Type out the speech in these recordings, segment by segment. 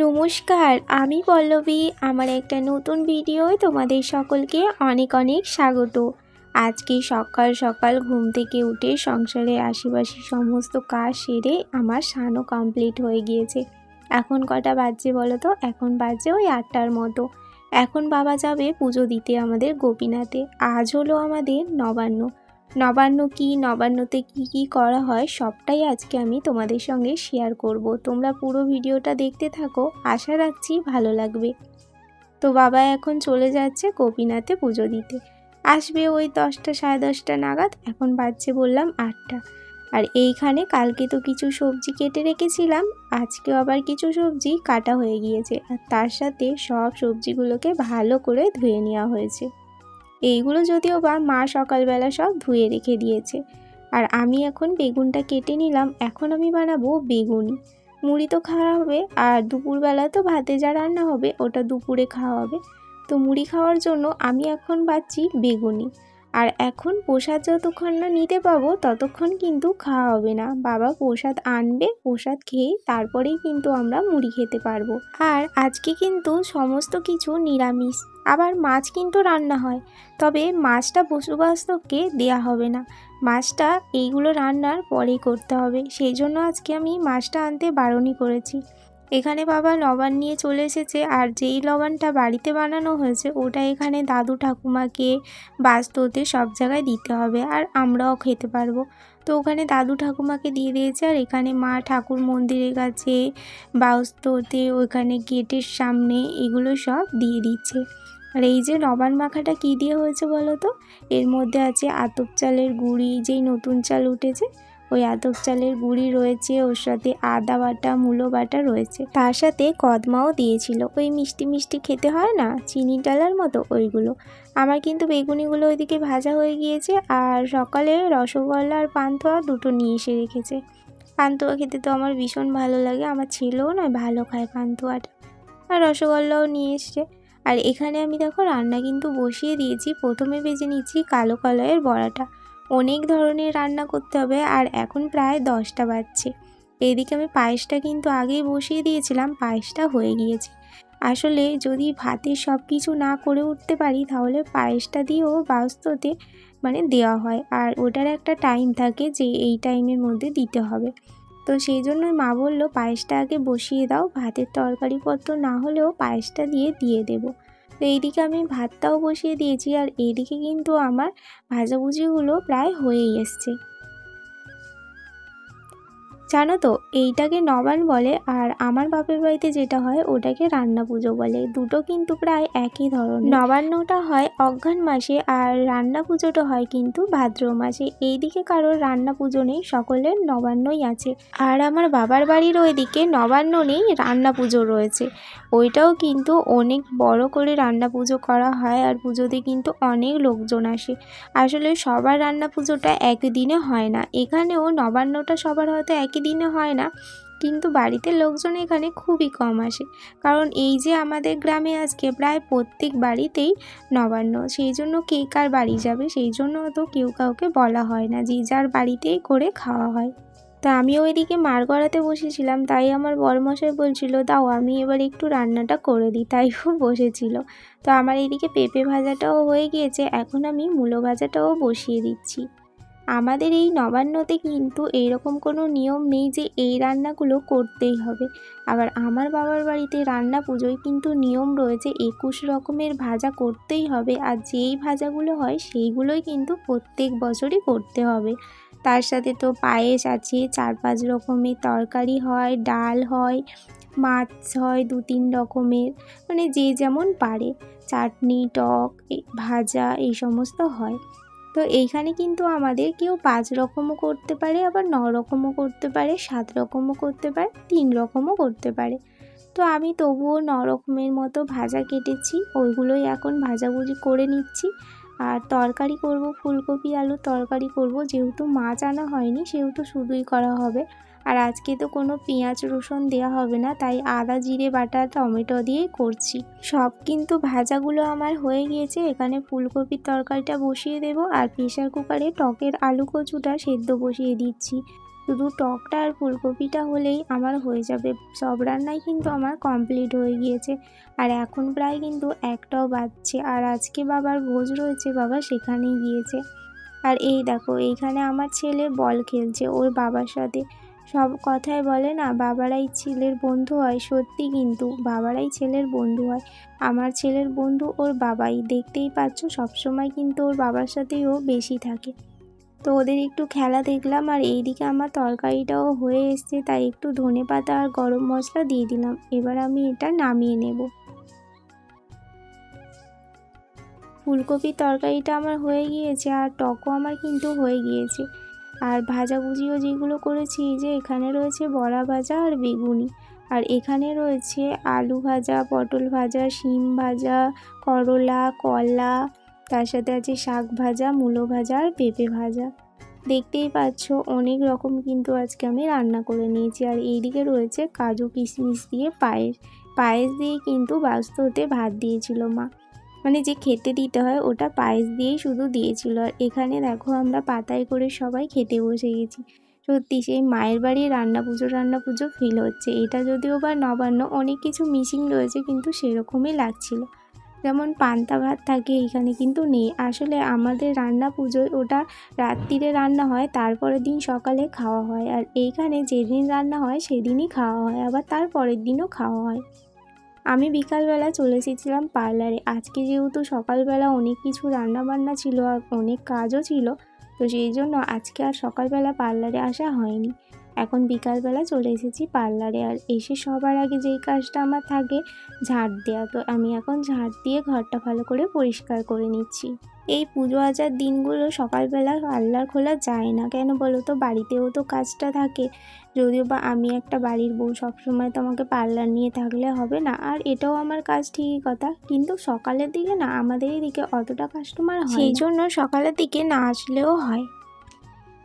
নমস্কার, আমি পল্লবী। আমার একটা নতুন ভিডিওয় তোমাদের সকলকে অনেক অনেক স্বাগত। আজকে সকাল সকাল ঘুম থেকে উঠে সংসারের আশেপাশে সমস্ত কাজ সেরে আমার স্নানও কমপ্লিট হয়ে গিয়েছে। এখন কটা বাজছে বলো তো এখন বাজছে ওই আটটার মতো। এখন বাবা যাবে পুজো দিতে আমাদের গোপীনাথে। আজ হলো আমাদের নবান্ন। নবান্ন কি, নবান্নতে কি কি করা হয়, সবটাই আজকে আমি তোমাদের সঙ্গে শেয়ার করব। তোমরা পুরো ভিডিওটা দেখতে থাকো, আশা রাখছি ভালো লাগবে। তো বাবা এখন চলে যাচ্ছে গোপীনাথে পুজো দিতে। আসবে ওই দশটা, সাড়ে দশটা নাগাদ, এখন বাজছে বললাম আটটা। আর এইখানে কালকে তো কিছু সবজি কেটে রেখেছিলাম, আজকে আবার কিছু সবজি কাটা হয়ে গিয়েছে। আর তার সাথে সব সবজিগুলোকে ভালো করে ধুয়ে নেওয়া হয়েছে। এইগুলো যদিও বা মা সকালবেলা সব ধুয়ে রেখে দিয়েছে। আর আমি এখন বেগুনটা কেটে নিলাম, এখন আমি বানাবো বেগুনি। মুড়ি তো খাওয়া হবে, আর দুপুরবেলা তো ভাতে যা রান্না হবে, ওটা দুপুরে খাওয়া হবে। তো মুড়ি খাওয়ার জন্য আমি এখন বাচ্ছি বেগুনি আর এখন প্রসাদ যতক্ষণ না নিতে পাবো, ততক্ষণ কিন্তু খাওয়া হবে না। বাবা প্রসাদ আনবে, প্রসাদ খেয়ে তারপরেই কিন্তু আমরা মুড়ি খেতে পারব। আর আজকে কিন্তু সমস্ত কিছু নিরামিষ। আবার মাছ কিন্তু রান্না হয়। তবে মাছটা পশুবাস্তবকে দেয়া হবে না। মাছটা এইগুলো রান্নার পরেই করতে হবে। সেই জন্য আজকে আমি মাছটা আনতে বারণই করেছি। এখানে বাবা লবণ নিয়ে চলে এসেছে আর যেই লবণটা বাড়িতে বানানো হয়েছে ওটা এখানে দাদু ঠাকুমাকে বাস্ততে সব জায়গায় দিতে হবে আর আমরাও খেতে পারব। তো ওখানে দাদু ঠাকুমাকে দিয়ে দিয়েছে আর এখানে মা ঠাকুর মন্দিরের কাছে বাস্ততে ওইখানে গেটের সামনে এগুলো সব দিয়ে দিচ্ছে। আর এই যে নবান মাখাটা কী দিয়ে হয়েছে বলো তো? এর মধ্যে আছে আতপ চালের গুঁড়ি, যেই নতুন চাল উঠেছে ওই আতপ চালের গুঁড়ি রয়েছে, ওর সাথে আদা বাটা, মূলো বাটা রয়েছে। তার সাথে কদমাও দিয়েছিল। ওই মিষ্টি মিষ্টি খেতে হয় না? চিনি ডালার মতো ওইগুলো। আমার কিন্তু বেগুনিগুলো ওইদিকে ভাজা হয়ে গিয়েছে আর সকালে রসগোল্লা আর পান্তুয়া দুটো নিয়ে এসে রেখেছে। পান্তুয়া খেতে তো আমার ভীষণ ভালো লাগে। আমার ছেলেও নয় ভালো খায় পান্তুয়াটা। আর রসগোল্লাও নিয়ে এসছে। আর এখানে আমি দেখো রান্না কিন্তু বসিয়ে দিয়েছি। প্রথমে ভেজে নিচ্ছি কালো কলাইয়ের বড়াটা। অনেক ধরনের রান্না করতে হবে আর এখন প্রায় দশটা বাজছে। এদিকে আমি পায়েসটা কিন্তু আগেই বসিয়ে দিয়েছিলাম, পায়েসটা হয়ে গিয়েছে। আসলে যদি ভাতে সব কিছু না করে উঠতে পারি, তাহলে পায়েসটা দিয়েও বাস্ততে মানে দেওয়া হয়। আর ওটার একটা টাইম থাকে যে এই টাইমের মধ্যে দিতে হবে। তো সেই জন্য মা বলল, পায়েসটা আগে বসিয়ে দাও, ভাতের তরকারিপত্র না হলেও পায়েসটা দিয়ে দিয়ে দেবো। তো এইদিকে আমি ভাতটাও বসিয়ে দিয়েছি আর এইদিকে কিন্তু আমার ভাজাভুজিগুলো প্রায় হয়েই এসছে। জানো তো, এইটাকে নবান বলে আর আমার বাপের বাড়িতে যেটা হয় ওটাকে রান্না পুজো বলে। দুটো কিন্তু প্রায় একই ধরনের। নবান্নটা হয় অঘ্রাণ মাসে আর রান্না পুজোটা হয় কিন্তু ভাদ্র মাসে। এইদিকে কারোর রান্না পুজো নেই, সকলের নবান্নই আছে। আর আমার বাবার বাড়ির ওইদিকে নবান্ন নেই, রান্না পুজো রয়েছে। ওইটাও কিন্তু অনেক বড় করে রান্না পুজো করা হয় আর পুজোতে কিন্তু অনেক লোকজন আসে। আসলে সবার রান্না পুজোটা একদিনে হয় না। এখানেও নবান্নটা সবার হয়তো একই দিনে হয় না। কিন্তু বাড়িতে লোকজন এখানে খুবই কম আসে। কারণ এই যে আমাদের গ্রামে আজকে প্রায় প্রত্যেক বাড়িতেই নবান্ন। সেই জন্য কে কার বাড়ি যাবে, সেই জন্য তো কেউ কাউকে বলা হয় না, যে যার বাড়িতেই করে খাওয়া হয়। তা আমি ওইদিকে মার গড়াতে বসেছিলাম, তাই আমার বড়মশাই বলছিল, দাও, আমি এবার একটু রান্নাটা করে দিই। তাই ও বসেছিল। তো আমার এইদিকে পেঁপে ভাজাটাও হয়ে গিয়েছে, এখন আমি মূলো ভাজাটাও বসিয়ে দিচ্ছি। আমাদের এই নবান্নতে কিন্তু এইরকম কোনো নিয়ম নেই যে এই রান্নাগুলো করতেই হবে। আবার আমার বাবার বাড়িতে রান্না পুজোয় কিন্তু নিয়ম রয়েছে একুশ রকমের ভাজা করতেই হবে আর যেই ভাজাগুলো হয় সেইগুলোই কিন্তু প্রত্যেক বছরই করতে হবে। তার সাথে তো পায়েস আছে, চার পাঁচ রকমের তরকারি হয়, ডাল হয়, মাছ হয় দু তিন রকমের মানে যে যেমন পারে। চাটনি, টক ভাজা এই সমস্ত হয়। তো এইখানে কিন্তু আমাদের কেউ পাঁচ রকমও করতে পারে, আবার ন রকমও করতে পারে, সাত রকমও করতে পারে, তিন রকমও করতে পারে। তো আমি তবুও ন রকমের মতো ভাজা কেটেছি, ওইগুলোই এখন ভাজাভুজি করে নিচ্ছি। আর তরকারি করব, ফুলকপি আলু তরকারি করব, যেহেতু মাছ আনা হয়নি, সেহেতু শুধুই করা হবে। আর আজকে তো কোনো পেঁয়াজ রসুন দেওয়া হবে না, তাই আদা, জিরে, বাটা, টমেটো দিয়েই করছি। সব কিন্তু ভাজাগুলো আমার হয়ে গিয়েছে, এখানে ফুলকপির তরকারিটা বসিয়ে দেব আর প্রেশার কুকারে টকের আলু কচুটা সেদ্ধ বসিয়ে দিচ্ছি। শুধু টকটা আর ফুলকপিটা হলেই আমার হয়ে যাবে, সব রান্নাই কিন্তু আমার কমপ্লিট হয়ে গিয়েছে। আর এখন প্রায় কিন্তু একটাও বাজছে আর আজকে বাবার ভোজ রয়েছে, বাবা সেখানেই গিয়েছে। আর এই দেখো, এইখানে আমার ছেলে বল খেলছে ওর বাবার সাথে। সব কথায় বলে না, বাবারাই ছেলের বন্ধু হয়, সত্যি কিন্তু বাবারাই ছেলের বন্ধু হয়। আমার ছেলের বন্ধু ওর বাবাই। দেখতেই পাচ্ছ, সবসময় কিন্তু ওর বাবার সাথেই ও বেশি থাকে। তো ওদের একটু খেলা দেখলাম আর এইদিকে আমার তরকারিটাও হয়ে এসছে, তাই একটু ধনে পাতা আর গরম মশলা দিয়ে দিলাম। এবার আমি এটা নামিয়ে নেব। ফুলকপির তরকারিটা আমার হয়ে গিয়েছে আর টকও আমার কিন্তু হয়ে গিয়েছে। আর ভাজাভুজিও যেগুলো করেছি যে এখানে রয়েছে বড়া ভাজা আর বেগুনি। আর এখানে রয়েছে আলু ভাজা, পটল ভাজা, শিম ভাজা, করলা, কলা, তার সাথে আছে শাক ভাজা, মূলো ভাজা আর পেঁপে ভাজা। দেখতেই পাচ্ছ, অনেক রকম কিন্তু আজকে আমি রান্না করে নিয়েছি। আর এইদিকে রয়েছে কাজু কিশমিশ দিয়ে পায়েস। পায়েস দিয়ে কিন্তু বাস্ততে ভাত দিয়েছিল মা। মানে যে খেতে দিতে হয় ওটা পায়েস দিয়েই শুধু দিয়েছিল। আর এখানে দেখো আমরা পাতায় করে সবাই খেতে বসে গেছি। সত্যি সেই মায়ের বাড়ির রান্না পুজো রান্না পুজো ফিল হচ্ছে। এটা যদিও বা নবান্ন, অনেক কিছু মিসিং রয়েছে কিন্তু সেরকমই লাগছিল। যেমন পান্তা ভাত থাকে এখানে কিন্তু নেই। আসলে আমাদের রান্না পুজোয় ওটা রাত্রিরে রান্না হয়, তারপরের দিন সকালে খাওয়া হয়। আর এইখানে যেদিন রান্না হয় সেদিনই খাওয়া হয়, আবার তার পরের দিনও খাওয়া হয়। আমি বিকালবেলা চলে এসেছিলাম পার্লারে। আজকে যেহেতু সকালবেলা অনেক কিছু রান্না বান্না ছিল আর অনেক কাজও ছিল, তো সেই জন্য আজকে আর সকালবেলা পার্লারে আসা হয়নি। এখন বিকালবেলা চলে এসেছি পার্লারে আর এসে সবার আগে যেই কাজটা আমার থাকে, ঝাড় দেওয়া। তো আমি এখন ঝাড় দিয়ে ঘরটা ভালো করে পরিষ্কার করে নিচ্ছি। এই পুজো আচার দিনগুলো সকালবেলা পার্লার খোলা যায় না। কেন বলো তো? বাড়িতেও তো কাজটা থাকে। যদিও বা আমি একটা বাড়ির বউ, সবসময় তো আমাকে পার্লার নিয়ে থাকলে হবে না। আর এটাও আমার কাজ ঠিকই কথা। কিন্তু সকালের দিকে না, আমাদের এদিকে অতটা কাস্টমার হয় সেই জন্য সকালের দিকে না আসলেও হয়।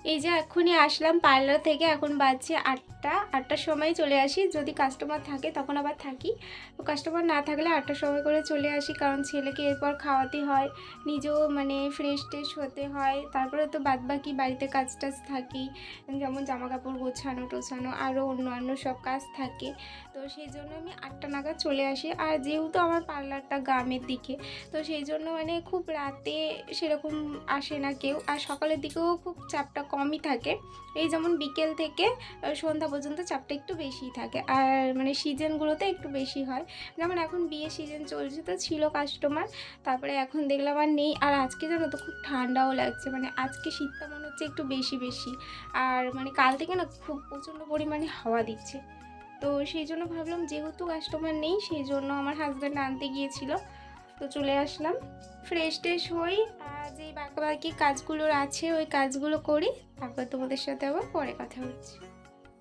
এই যে এক্ষুনি আসলাম পার্লার থেকে এখন বাজছে আটটা, আটটার সময় চলে আসি। যদি কাস্টমার থাকে তখন আবার থাকি। তো কাস্টমার না থাকলে আটটার সময় করে চলে আসি কারণ ছেলেকে এরপর খাওয়াতে হয়, নিজেও মানে ফ্রেশ ট্রেশ হতে হয়। তারপরে তো বাদ বাকি বাড়িতে কাজ টাজ থাকেই। যেমন জামা কাপড় গোছানো, টোছানো আরও অন্যান্য সব কাজ থাকে। তো সেই জন্য আমি আটটা নাগাদ চলে আসি। আর যেহেতু আমার পার্লারটা গ্রামের দিকে, তো সেই জন্য মানে খুব রাতে সেরকম আসে না কেউ। আর সকালের দিকেও খুব চাপটা কমই থাকে। এই যেমন বিকেল থেকে সন্ধ্যা পর্যন্ত চাপটা একটু বেশিই থাকে। আর মানে সিজনগুলোতে একটু বেশি হয়। যেমন এখন বিয়ে সিজন চলছে তো ছিল কাস্টমার তারপরে এখন দেখলাম আর নেই। আর আজকে জানো তো খুব ঠান্ডাও লাগছে। মানে আজকে শীতটা মনে হচ্ছে একটু বেশি বেশি। আর মানে কাল থেকে না খুব প্রচণ্ড পরিমাণে হাওয়া দিচ্ছে। তো সেই জন্য ভাবলাম যেহেতু কাস্টমার নেই, সেই জন্য আমার হাজব্যান্ড আনতে গিয়েছিল। তো চলে আসলাম। ফ্রেশ ট্রেশ হই, আর বাকি বাকি কাজগুলো আছে, ওই কাজগুলো করি। তারপর তোমাদের সাথে আবার পরে কথা হচ্ছে।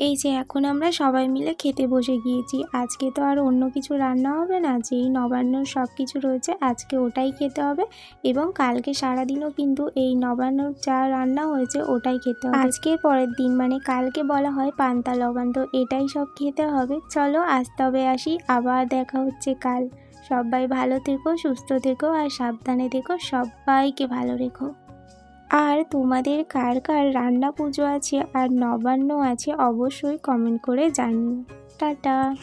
এই যে এখন আমরা সবাই মিলে খেতে বসে গিয়েছি, আজকে তো আর অন্য কিছু রান্না হবে না, যেই নবান্ন সব কিছু রয়েছে আজকে ওটাই খেতে হবে এবং কালকে সারাদিনও কিন্তু এই নবান্ন যা রান্না হয়েছে ওটাই খেতে হবে। আজকের পরের দিন মানে কালকে বলা হয় পান্তা লবণ, তো এটাই সব খেতে হবে। চলো আজ তবে আসি, আবার দেখা হচ্ছে কাল। সবাই ভালো থেকো, সুস্থ থেকো আর সাবধানে থেকো, সবাইকে ভালো রেখো। আর তোমাদের কার কার রান্না পুজো আছে আর নবান্ন আছে অবশ্যই কমেন্ট করে জানিও। টাটা।